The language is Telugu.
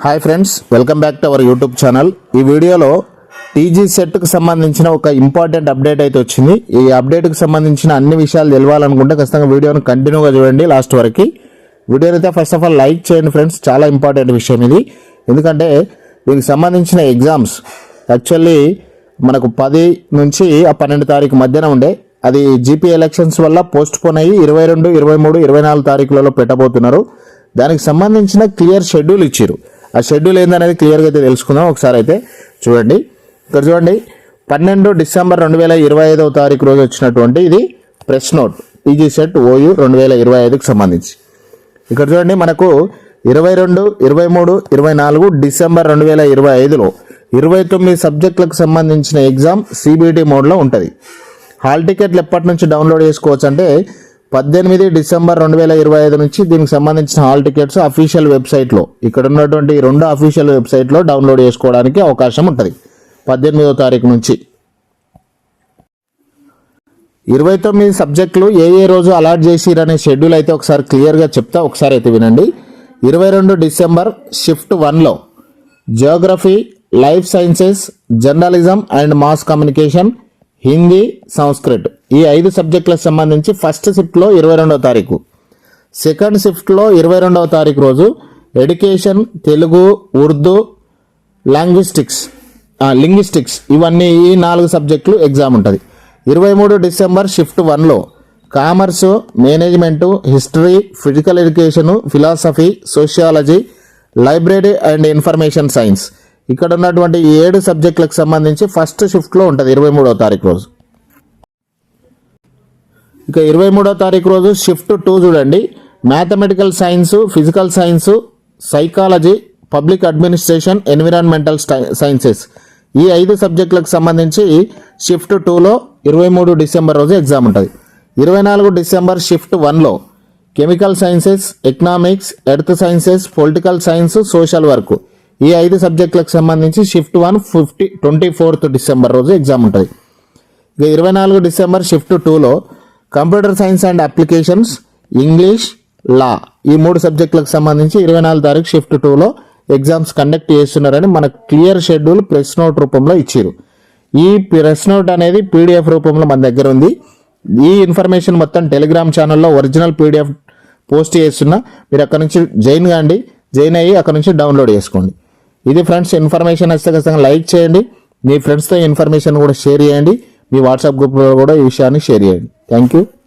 Hi friends welcome back to our YouTube channel ఈ వీడియోలో టీజీ సెట్కు సంబంధించిన ఒక ఇంపార్టెంట్ అప్డేట్ అయితే వచ్చింది. ఈ అప్డేట్కి సంబంధించిన అన్ని విషయాలు తెలవాలనుకుంటే ఖచ్చితంగా వీడియోను కంటిన్యూగా చూడండి లాస్ట్ వరకు. వీడియోని అయితే ఫస్ట్ ఆఫ్ ఆల్ లైక్ చేయండి ఫ్రెండ్స్ చాలా ఇంపార్టెంట్ విషయం ఇది. ఎందుకంటే దీనికి సంబంధించిన ఎగ్జామ్స్ యాక్చువల్లీ మనకు పది నుంచి ఆ పన్నెండు తారీఖు మధ్యన ఉండే. అది జీపీ ఎలక్షన్స్ వల్ల పోస్ట్ పోన్ అయ్యి ఇరవై రెండు ఇరవై మూడు ఇరవై నాలుగు తారీఖులలో పెట్టబోతున్నారు. దానికి సంబంధించిన క్లియర్ షెడ్యూల్ ఇచ్చారు ఆ షెడ్యూల్ ఏందనేది క్లియర్గా అయితే తెలుసుకుందాం. ఒకసారి అయితే చూడండి. ఇక్కడ చూడండి. పన్నెండు డిసెంబర్ రెండు వేల ఇరవై ఐదవ తారీఖు రోజు వచ్చినటువంటి ఇది press note TG SET OU రెండు వేల ఇరవై ఐదుకి సంబంధించి. ఇక్కడ చూడండి మనకు ఇరవై రెండు ఇరవై మూడు ఇరవై నాలుగు డిసెంబర్ రెండు వేల ఇరవై ఐదులో ఇరవై తొమ్మిది సబ్జెక్టులకు సంబంధించిన ఎగ్జామ్ సిబిటి మోడ్లో ఉంటుంది. హాల్ టికెట్లు ఎప్పటి నుంచి డౌన్లోడ్ చేసుకోవచ్చు అంటే పద్దెనిమిది డిసెంబర్ రెండు వేల ఇరవై ఐదు నుంచి దీనికి సంబంధించిన హాల్ టికెట్స్ అఫీషియల్ వెబ్సైట్లో ఇక్కడ ఉన్నటువంటి రెండు అఫీషియల్ వెబ్సైట్లో డౌన్లోడ్ చేసుకోవడానికి అవకాశం ఉంటుంది. పద్దెనిమిదో తారీఖు నుంచి. ఇరవై తొమ్మిది సబ్జెక్టులు ఏ ఏ రోజు అలాట్ చేసిరనే షెడ్యూల్ అయితే ఒకసారి క్లియర్గా చెప్తా ఒకసారి అయితే వినండి. ఇరవై రెండు డిసెంబర్ షిఫ్ట్ వన్లో geography life sciences journalism and mass communication Hindi Sanskrit. ఈ ఐదు సబ్జెక్టులకు సంబంధించి ఫస్ట్ షిఫ్ట్లో ఇరవై రెండవ తారీఖు. సెకండ్ షిఫ్ట్లో ఇరవై రెండవ తారీఖు రోజు education Telugu Urdu linguistics linguistics ఇవన్నీ ఈ నాలుగు సబ్జెక్టులు ఎగ్జామ్ ఉంటుంది. ఇరవై మూడు డిసెంబర్ షిఫ్ట్ వన్లో commerce management history physical education philosophy sociology library and information science. ఇక్కడ ఉన్నటువంటి ఏడు సబ్జెక్టులకు సంబంధించి ఫస్ట్ షిఫ్ట్లో ఉంటుంది ఇరవై మూడవ తారీఖు రోజు. ఇక ఇరవై మూడో తారీఖు రోజు షిఫ్ట్ టూ చూడండి. Mathematical science physical science psychology public administration environmental sciences ఈ ఐదు సబ్జెక్టులకు సంబంధించి షిఫ్ట్ టూలో ఇరవై మూడు డిసెంబర్ రోజు ఎగ్జామ్ ఉంటుంది. ఇరవై నాలుగు డిసెంబర్ షిఫ్ట్ వన్లో chemical sciences economics earth sciences political science social work ఈ ఐదు సబ్జెక్టులకు సంబంధించి shift one fifty twenty fourth December రోజు ఎగ్జామ్ ఉంటుంది. ఇక ఇరవై నాలుగు డిసెంబర్ షిఫ్ట్ టూలో computer science and applications English law. ఈ మూడు సబ్జెక్టులకు సంబంధించి ఇరవై నాలుగు తారీఖు షిఫ్ట్ టూలో ఎగ్జామ్స్ కండక్ట్ చేస్తున్నారని మన క్లియర్ షెడ్యూల్ ప్రెస్ నోట్ రూపంలో ఇచ్చారు ఈ ప్రెస్ నోట్ అనేది పీడిఎఫ్ రూపంలో మన దగ్గర ఉంది. ఈ ఇన్ఫర్మేషన్ మొత్తం టెలిగ్రామ్ ఛానల్లో ఒరిజినల్ పీడిఎఫ్ పోస్ట్ చేస్తున్నా. మీరు అక్కడ నుంచి జాయిన్ కాండి. జాయిన్ అయ్యి అక్కడ నుంచి డౌన్లోడ్ చేసుకోండి. ఇది ఫ్రెండ్స్ ఇన్ఫర్మేషన్ వస్తే ఖచ్చితంగా లైక్ చేయండి. మీ ఫ్రెండ్స్తో ఇన్ఫర్మేషన్ కూడా షేర్ చేయండి. మీ వాట్సాప్ గ్రూప్లో కూడా ఈ విషయాన్ని షేర్ చేయండి. Thank you.